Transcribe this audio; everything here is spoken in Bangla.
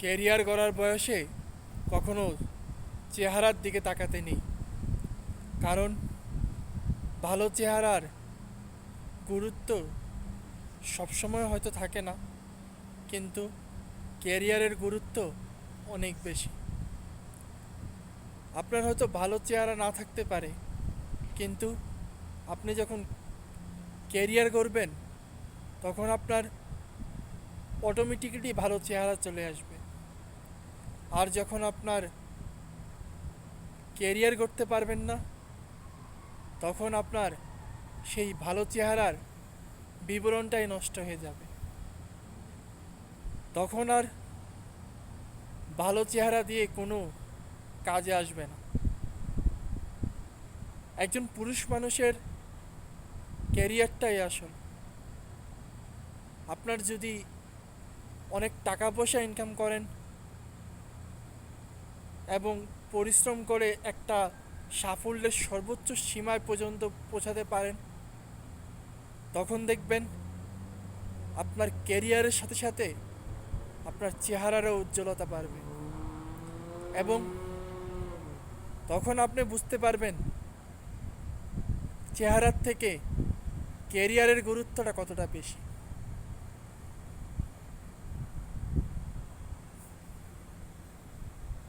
ক্যারিয়ার গড়ার বয়সে কখনো চেহারার দিকে তাকাতে নেই কারণ ভালো চেহারার গুরুত্ব সবসময় হয়তো থাকে না, কিন্তু ক্যারিয়ারের গুরুত্ব অনেক বেশি। আপনার হয়তো ভালো চেহারা না থাকতে পারে, কিন্তু আপনি যখন ক্যারিয়ার করবেন তখন আপনার অটোমেটিক্যালি ভালো চেহারা চলে আসবে। আর যখন আপনার ক্যারিয়ার করতে পারবেন না, তখন আপনার সেই ভালো চেহারার বিবরণটাই নষ্ট হয়ে যাবে। তখন আর ভালো চেহারা দিয়ে কোনো কাজে আসবে না। একজন পুরুষ মানুষের ক্যারিয়ারটাই আসল। আপনার যদি অনেক টাকা পয়সা ইনকাম করেন এবং পরিশ্রম করে একটা সাফল্যের সর্বোচ্চ সীমায় পর্যন্ত পৌঁছাতে পারেন। তখন দেখবেন আপনার কেরিয়ারের সাথে সাথে আপনার চেহারারও উজ্জ্বলতা বাড়বে। এবং তখন আপনি বুঝতে পারবেন চেহারার থেকে কেরিয়ারের গুরুত্বটা কতটা বেশি।